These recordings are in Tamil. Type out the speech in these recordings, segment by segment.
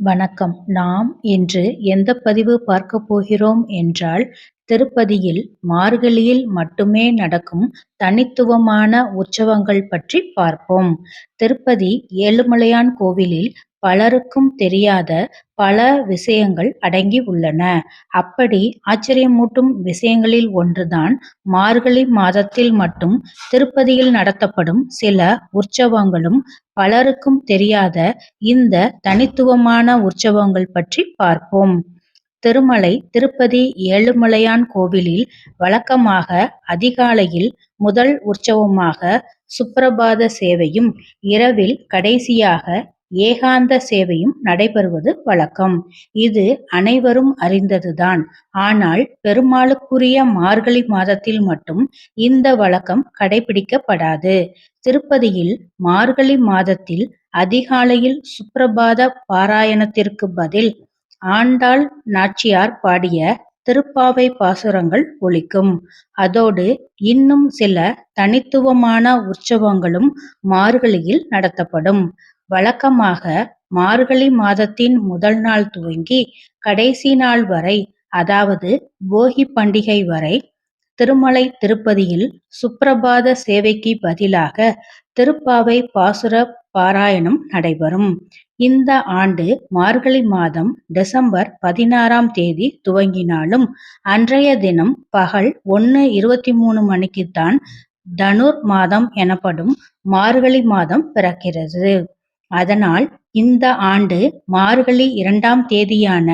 வணக்கம் நாம் இன்று எந்த பதிவு பார்க்க போகிறோம் என்றால் திருப்பதியில் மார்கழியில் மட்டுமே நடக்கும் தனித்துவமான உற்சவங்கள் பற்றி பார்ப்போம். திருப்பதி ஏழுமலையான் கோவிலில் பலருக்கும் தெரியாத பல விஷயங்கள் அடங்கி உள்ளன. அப்படி ஆச்சரியமூட்டும் விஷயங்களில் ஒன்றுதான் மார்கழி மாதத்தில் மட்டும் திருப்பதியில் நடத்தப்படும் சில உற்சவங்களும் பலருக்கும் தெரியாத இந்த தனித்துவமான உற்சவங்கள் பற்றி பார்ப்போம். திருமலை திருப்பதி ஏழுமலையான் கோவிலில் வழக்கமாக அதிகாலையில் முதல் உற்சவமாக சுப்பிரபாத சேவையும், இரவில் கடைசியாக ஏகாந்த சேவையும் நடைபெறுவது வழக்கம். இது அனைவரும் அறிந்ததுதான். ஆனால் பெருமாளுக்குரிய மார்கழி மாதத்தில் மட்டும் இந்த வழக்கம் கடைபிடிக்கப்படாது. திருப்பதியில் மார்கழி மாதத்தில் அதிகாலையில் சுப்பிரபாத பாராயணத்திற்கு பதில் ஆண்டாள் நாச்சியார் பாடிய திருப்பாவை பாசுரங்கள் ஒழிக்கும் அதோடு இன்னும் சில தனித்துவமான உற்சவங்களும் மார்கழியில் நடத்தப்படும். வழக்கமாக மார்கழி மாதத்தின் முதல் நாள் துவங்கி கடைசி நாள் வரை அதாவது போகி பண்டிகை வரை திருமலை திருப்பதியில் சுப்ரபாத சேவைக்கு பதிலாக திருப்பாவை பாசுர பாராயணம் நடைபெறும். இந்த ஆண்டு மார்கழி மாதம் டிசம்பர் பதினாறாம் தேதி துவங்கினாலும் அன்றைய தினம் பகல் ஒன்று இருபத்தி மூணு மணிக்குத்தான் தனுர் மாதம் எனப்படும் மார்கழி மாதம் பிறக்கிறது. அதனால் இந்த ஆண்டு மார்கழி இரண்டாம் தேதியான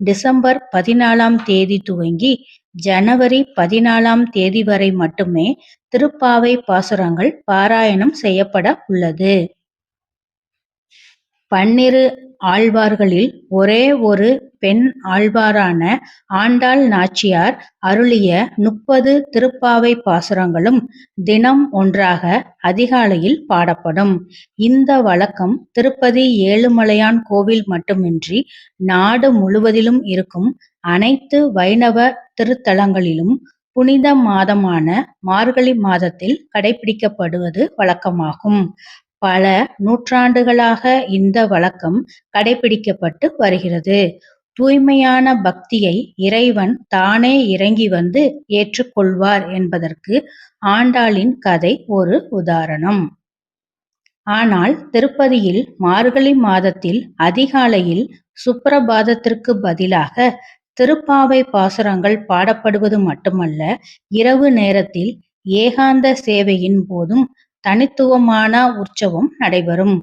டிசம்பர் பதினாலாம் தேதி துவங்கி ஜனவரி பதினாலாம் தேதி வரை மட்டுமே திருப்பாவை பாசுரங்கள் பாராயணம் செய்யப்பட உள்ளது. பன்னிரு ஆழ்வார்களில் ஒரே ஒரு பெண் ஆழ்வாரான ஆண்டாள் நாச்சியார் அருளிய முப்பது திருப்பாவை பாசுரங்களும் தினம் ஒன்றாக அதிகாலையில் பாடப்படும். இந்த வழக்கம் திருப்பதி ஏழுமலையான் கோவில் மட்டுமின்றி நாடு முழுவதிலும் இருக்கும் அனைத்து வைணவ திருத்தலங்களிலும் புனித மாதமான மார்கழி மாதத்தில் கடைபிடிக்கப்படுவது வழக்கமாகும். பல நூற்றாண்டுகளாக இந்த வழக்கம் கடைபிடிக்கப்பட்டு வருகிறது. தூய்மையான பக்தியை இறைவன் தானே இறங்கி வந்து ஏற்றுக்கொள்வார் என்பதற்கு ஆண்டாளின் கதை ஒரு உதாரணம். ஆனால் திருப்பதியில் மார்கழி மாதத்தில் அதிகாலையில் சுப்பிரபாதத்திற்கு பதிலாக திருப்பாவை பாசுரங்கள் பாடப்படுவது மட்டுமல்ல இரவு நேரத்தில் ஏகாந்த சேவையின் போதும் தனித்துவமான உற்சவம் நடைபெறும்.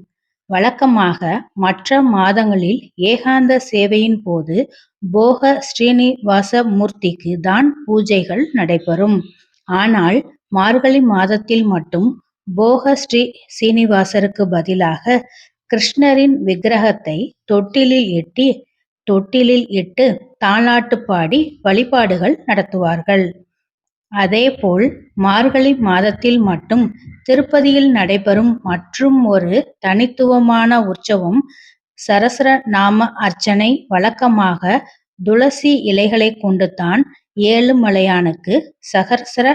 வழக்கமாக மற்ற மாதங்களில் ஏகாந்த சேவையின் போது போக ஸ்ரீனிவாச மூர்த்திக்கு தான் பூஜைகள் நடைபெறும். ஆனால் மார்கழி மாதத்தில் மட்டும் போக ஸ்ரீ சீனிவாசருக்கு பதிலாக கிருஷ்ணரின் விக்கிரகத்தை தொட்டிலில் எட்டி தொட்டிலில் இட்டு தாலாட்டு பாடி வழிபாடுகள் நடத்துவார்கள். அதேபோல் மார்கழி மாதத்தில் மட்டும் திருப்பதியில் நடைபெறும் மற்றும் ஒரு தனித்துவமான உற்சவம் சரஸ்ர நாம அர்ச்சனை. வழக்கமாக துளசி இலைகளைக் கொண்டுதான் ஏழுமலையானுக்கு சகசர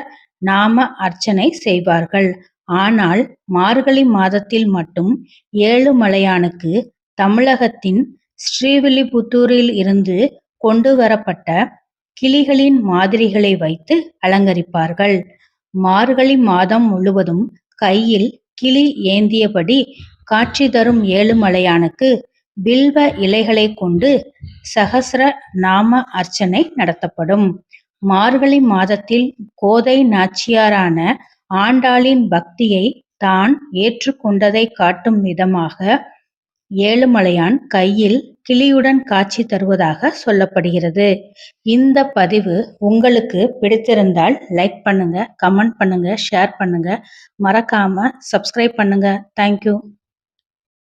நாம அர்ச்சனை செய்வார்கள். ஆனால் மார்கழி மாதத்தில் மட்டும் ஏழுமலையானுக்கு தமிழகத்தின் ஸ்ரீவில்லிபுத்தூரில் இருந்து கொண்டு வரப்பட்ட கிளிகளின் மாதிரிகளை வைத்து அலங்கரிப்பார்கள். மார்கழி மாதம் முழுவதும் கையில் கிளி ஏந்தியபடி காட்சி தரும் ஏழுமலையானுக்கு பில்வ இலைகளைக் கொண்டு சகஸ்ர நாம அர்ச்சனை நடத்தப்படும். மார்கழி மாதத்தில் கோதை நாச்சியாரான ஆண்டாளின் பக்தியை தான் ஏற்றுக்கொண்டதை காட்டும் விதமாக ஏழுமலையான் கையில் கிளியுடன் காட்சி தருவதாக சொல்லப்படுகிறது. இந்த பதிவு உங்களுக்கு பிடித்திருந்தால் லைக் பண்ணுங்க, கமெண்ட் பண்ணுங்க, ஷேர் பண்ணுங்க. மறக்காம சப்ஸ்கிரைப் பண்ணுங்க. தேங்க்யூ.